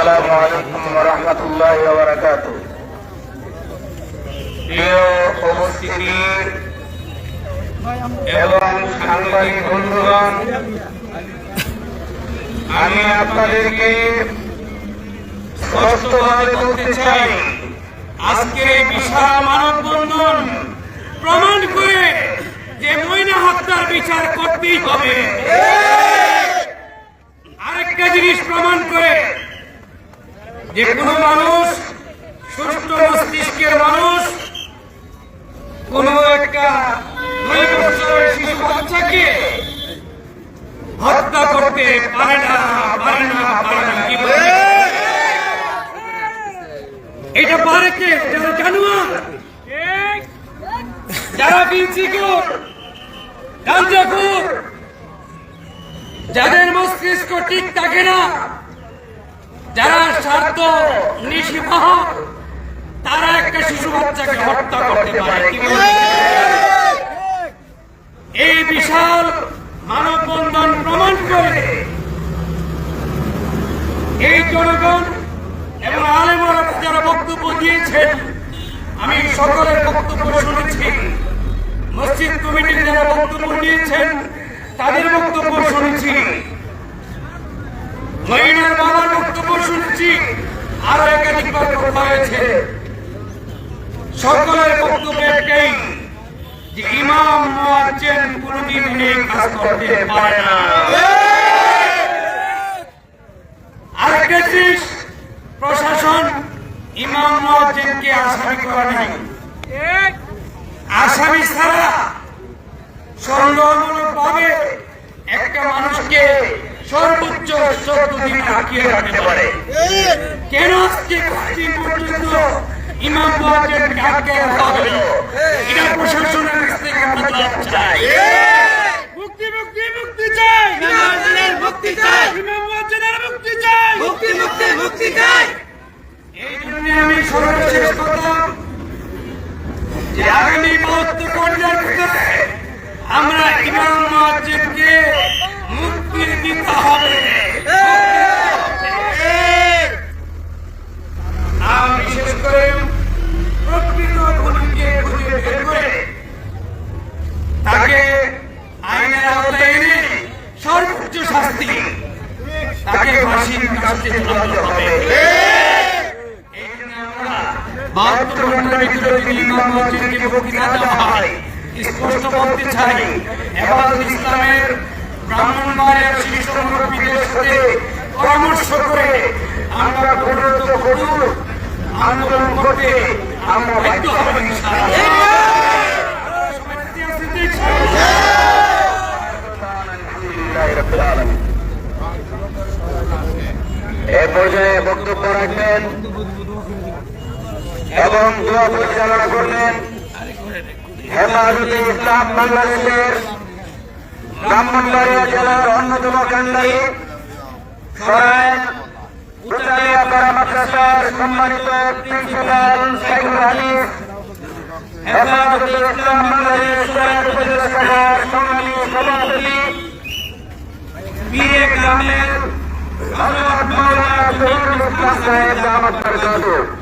আসসালামু আলাইকুম রহমতুল্লাহ বারাকাত প্রিয় উপস্থিতি এবং সাংবাদিক বন্ধুগণ, আমি আপনাদেরকে স্পষ্টভাবে বলতে চাই, আজকে বিশাল মানববন্ধন প্রমাণ করে যে ময়না হত্যার বিচার করতেই হবে। আরেকটা জিনিস প্রমাণ করে যে কোনো মানুষ সুস্থ মস্তিষ্কের মানুষ, কোন একটা দুই বছরের শিশু বাচ্চাকে হত্যা করতে পারে না পারে না পারে না, কি এটা পারে কে? যারা জানোয়ার। যারা বিনছি কুর গাঞ্জা যাদের মস্তিষ্ক ঠিক থাকে না যারা স্বার্থ নিশিমাহ তারা একটা শিশু বাচ্চাকে হত্যা করতে পারে। এই বিশাল মানববন্ধন প্রমাণ করে এই জনগণ এবং আলেমরা যারা বক্তব্য দিয়েছেন, আমি সকলের বক্তব্য শুনেছি। মসজিদ কমিটির যারা বক্তব্য দিয়েছেন, তাদের বক্তব্য শুনেছি। মহিলার বাবার বক্তব্য শুনেছি, আরও একাধিকবার কথা হয়েছে। সকলের বক্তব্য একটাই, যে ইমাম মুয়াজ্জিন কোনদিন এই কাজ করতে পারে না। আরেকটা জিনিস, প্রশাসন ইমাম মুয়াজ্জিনকে আসামি করা নাই। আসামি ছাড়া সন্দেহমূলক একটা মানুষকে সর্বোচ্চ দিন আটকিয়ে রাখতে পারে। কেন আজকে পর্যন্ত ইমাম আটকে রাখা হলো? এটা প্রশাসনের কাছ থেকে আমরা জবাব চাই। মুক্তি মুক্তি মুক্তি চাই। ইমাম মুক্তি চাই। ইমাম মুয়াজ্জিনের মুক্তি চাই। মুক্তি মুক্তি মুক্তি চাই। এই জন্য আমি সর্বশেষ কথা যে আগামী বাহাত্তর ঘণ্টার ভিতরে আমরা ইমাম মসজিদকে মুক্তি হবে আর বিশেষ করে প্রকৃত খুনিকে খুঁজে বের করে তাকে আইনের আওতায় এনে সর্বোচ্চ শাস্তি তাকে ফাঁসির কাছে ঝুলাতে হবে বাহাত্তর ঘণ্টার ভিতরে যদি ইমাম মসজিদকে মুক্তি না দেওয়া হয় স্পষ্ট বলতে চাই এবাদত ইসলামের ব্রাহ্মণবাড়িয়ার শীর্ষ মুরব্বীদের সাথে পরামর্শ করে আমরা পরিণত করুন আন্দোলন করতে আমরা বাধ্য হব এ পর্যায়ে বক্তব্য রাখবেন এবং দোয়া পরিচালনা করবেন হেফাজতে ইসলাম বাংলাদেশের ব্রাহ্মণবাড়িয়া জেলার অন্যতম কান্ডারি সরাইল উত্তরিয়া পাড়া মাদ্রাসার সম্মানিত প্রিন্সিপাল সাইকুল হানিফ হেফাজতে ইসলাম বাংলাদেশ সরাইল উপজেলা শাখার সম্মানিত সভাপতি পীরে গ্রামের হযরত মাওলানা বরকাতুহু